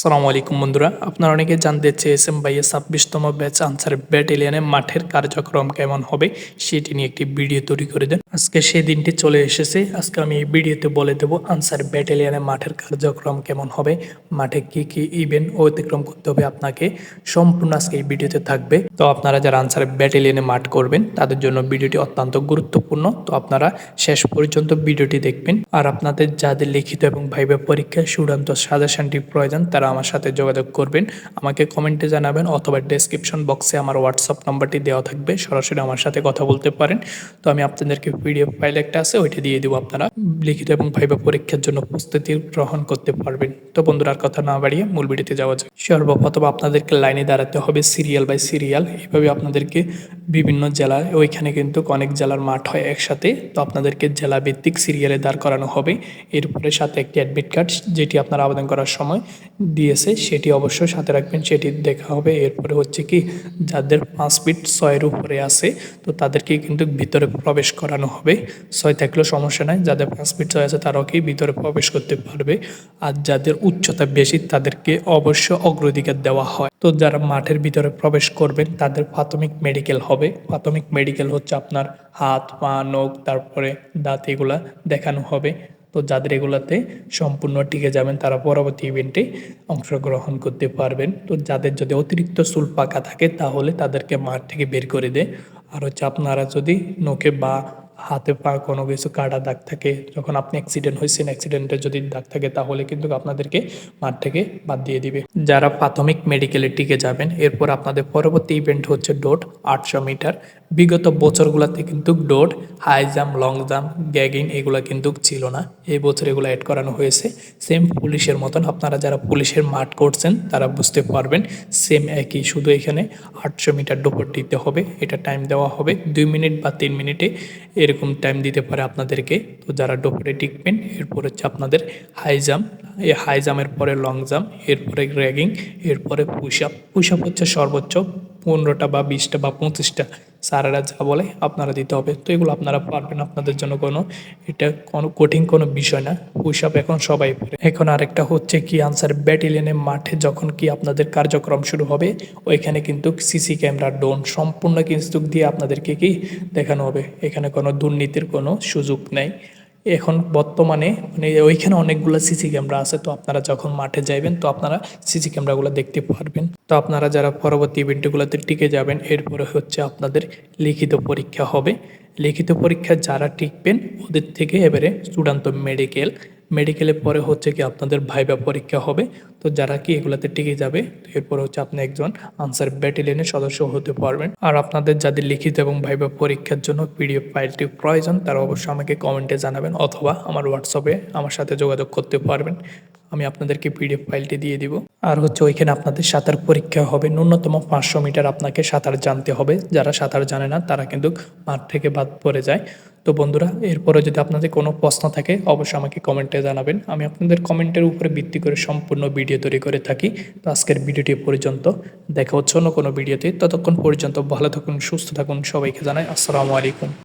আসসালামু আলাইকুম বন্ধুরা। আপনারা অনেকে জানতে চেয়েছেন ভাইয়া ছাব্বিশতম ব্যাচ আনসার ব্যাটালিয়নে মাঠের কার্যক্রম কেমন হবে, সেটি নিয়ে একটি ভিডিও তৈরি করে দেন। আজকে সেই দিনটি চলে এসেছে। আজকে আমি এই ভিডিওতে বলে দেবো আনসার ব্যাটালিয়নে মাঠের কার্যক্রম কেমন হবে, মাঠে কি কি ইভেন্ট অতিক্রম করতে হবে আপনাকে, সম্পূর্ণ আজকে এই ভিডিওতে থাকবে। তো আপনারা যারা আনসার ব্যাটালিয়নে মাঠ করবেন, তাদের জন্য ভিডিওটি অত্যন্ত গুরুত্বপূর্ণ। তো আপনারা শেষ পর্যন্ত ভিডিওটি দেখবেন। আর আপনাদের যাদের লিখিত এবং ভাইবা পরীক্ষায় চূড়ান্ত সাজেশনটি প্রয়োজন, তারা আমার সাথে যোগাযোগ করবেন। আমাকে কমেন্টে জানাবেন অথবা ডেসক্রিপশন বক্সে আমার হোয়াটসঅ্যাপ নাম্বারটি দেওয়া থাকবে। সরাসরি আমার সাথে কথা বলতে পারেন। তো আমি আপনাদেরকে পিডিএফ ফাইল একটা আছে, ওইটা দিয়ে দেবো আপনারা। লিখিত এবং ভাইবা পরীক্ষার জন্য প্রস্তুতি গ্রহণ করতে পারবেন। তো বন্ধুরা, আর কথা না বাড়িয়ে মূল ভিডিওতে যাওয়া যায় সর্বপ্রথম আপনাদেরকে লাইনে দাঁড়াতে হবে সিরিয়াল বাই সিরিয়াল এভাবে আপনাদেরকে বিভিন্ন জেলায়, ওইখানে কিন্তু অনেক জেলার মাঠ হয় একসাথে। তো আপনাদেরকে জেলা ভিত্তিক সিরিয়ালে দাঁড় করানো হবে। এরপরে সাথে একটি অ্যাডমিট কার্ড যেটি আপনারা আবেদন করার সময় দিয়েছে, সেটি অবশ্যই সাথে রাখবেন, সেটি দেখা হবে। এরপরে হচ্ছে কি, যাদের পাঁচ ফিট ছয়ের উপরে আছে, তো তাদেরকে কিন্তু ভিতরে প্রবেশ করানো হবে। ছয় থাকলেও সমস্যা নাই, যাদের পাঁচ ফিট ছয় আছে, তারাও কি ভিতরে প্রবেশ করতে পারবে। আর যাদের উচ্চতা বেশি, তাদেরকে অবশ্য অগ্রাধিকার দেওয়া হয়। তো যারা মাঠের ভিতরে প্রবেশ করবেন, তাদের প্রাথমিক মেডিকেল হবে। প্রাথমিক মেডিকেল হচ্ছে আপনার হাত, পা, নখ, তারপরে দাঁত এগুলা দেখানো হবে। তো যাদের এগুলাতে সম্পূর্ণ টিকে যাবেন, তারা পরবর্তী ইভেন্টে অংশগ্রহণ করতে পারবেন। তো যাদের যদি অতিরিক্ত চুল পাকা থাকে, তাহলে তাদেরকে মাঠ থেকে বের করে দেয়। আর হচ্ছে আপনারা যদি নখে বা হাতে পা কোনো কিছু কাটা দাগ থাকে, যখন আপনি অ্যাক্সিডেন্ট হয়েছেন অ্যাক্সিডেন্টে যদি দাগ থাকে, তাহলে কিন্তু আপনাদেরকে মাঠ থেকে বাদ দিয়ে দিবে। যারা প্রাথমিক মেডিকেলে টিকে যাবেন, এরপর আপনাদের পরবর্তী ইভেন্ট হচ্ছে ডোট আটশো মিটার। বিগত বছরগুলোতে কিন্তু ডোট হাই জাম্প লং জাম্প গ্যাগিং এগুলো কিন্তু ছিল না। এই বছর এগুলো অ্যাড করানো হয়েছে। সেম পুলিশের মতন আপনারা যারা পুলিশের মাঠ করছেন, তারা বুঝতে পারবেন সেম একই, শুধু এখানে আটশো মিটার ডোপর দিতে হবে, এটা টাইম দেওয়া হবে। দুই মিনিট বা তিন মিনিটে এরকম টাইম দিতে পারে আপনাদেরকে। তো যারা ডোপরে টিকবেন এরপর হচ্ছে আপনাদের হাই জাম্প এই হাই জাম্পের পরে লং জাম্প এরপরে র্যাগিং এরপরে পুশ আপ পুশ আপ হচ্ছে সর্বোচ্চ পনেরোটা বা বিশটা বা পঁচিশটা। স্যারেরা যা বলে আপনারা দিতে হবে। তো এগুলো আপনারা পারবেন, আপনাদের জন্য কোনো এটা কোনো কঠিন কোনো বিষয় না। পুশ এখন সবাই পারে। এখন আরেকটা হচ্ছে কি আনসার ব্যাটেলিয়ানের মাঠে যখন কি আপনাদের কার্যক্রম শুরু হবে, ওইখানে কিন্তু সিসি ক্যামেরা ডোন সম্পূর্ণ কিন্তু দিয়ে আপনাদেরকে কি দেখানো হবে। এখানে কোনো দুর্নীতির কোনো সুযোগ নেই। এখন বর্তমানে মানে ওইখানে অনেকগুলো সিসি ক্যামেরা আছে, তো আপনারা যখন মাঠে যাইবেন, তো আপনারা সিসি ক্যামেরাগুলো দেখতে পারবেন। তো আপনারা যারা পরবর্তী ইভেন্টগুলোতে টিকে যাবেন, এরপরে হচ্ছে আপনাদের লিখিত পরীক্ষা হবে। লিখিত পরীক্ষা যারা টিকবেন, ওদের থেকে এবারে চূড়ান্ত মেডিকেল মেডিকেলের পরে হচ্ছে কি আপনাদের ভাইবা পরীক্ষা হবে। তো যারা কি এগুলাতে টিকে যাবে, তো এরপর হচ্ছে আপনি একজন আনসার ব্যাটেলিয়ানের সদস্য হতে পারবেন। আর আপনাদের যাদের লিখিত এবং ভাইবা পরীক্ষার জন্য পিডিএফ ফাইলটি প্রয়োজন, তারা অবশ্যই আমাকে কমেন্টে জানাবেন অথবা আমার হোয়াটসঅ্যাপে আমার সাথে যোগাযোগ করতে পারবেন। আমি আপনাদেরকে পিডিএফ ফাইলটি দিয়ে দিব। আর হচ্ছে ওইখানে আপনাদের সাঁতার পরীক্ষা হবে। ন্যূনতম পাঁচশো মিটার আপনাকে সাঁতার জানতে হবে। যারা সাঁতার জানে না, তারা কিন্তু মাঠ থেকে বাদ পড়ে যায়। তো বন্ধুরা, এরপরে যদি আপনাদের কোনো প্রশ্ন থাকে, অবশ্যই আমাকে কমেন্টে জানাবেন। আমি আপনাদের কমেন্টের উপরে ভিত্তি করে সম্পূর্ণ ভিডিও তৈরি করে থাকি। তো আজকের ভিডিওটি পর্যন্ত। দেখা হচ্ছে অন্য কোনো ভিডিওতে। ততক্ষণ পর্যন্ত ভালো থাকুন, সুস্থ থাকুন সবাইকে জানাই আসসালামু আলাইকুম।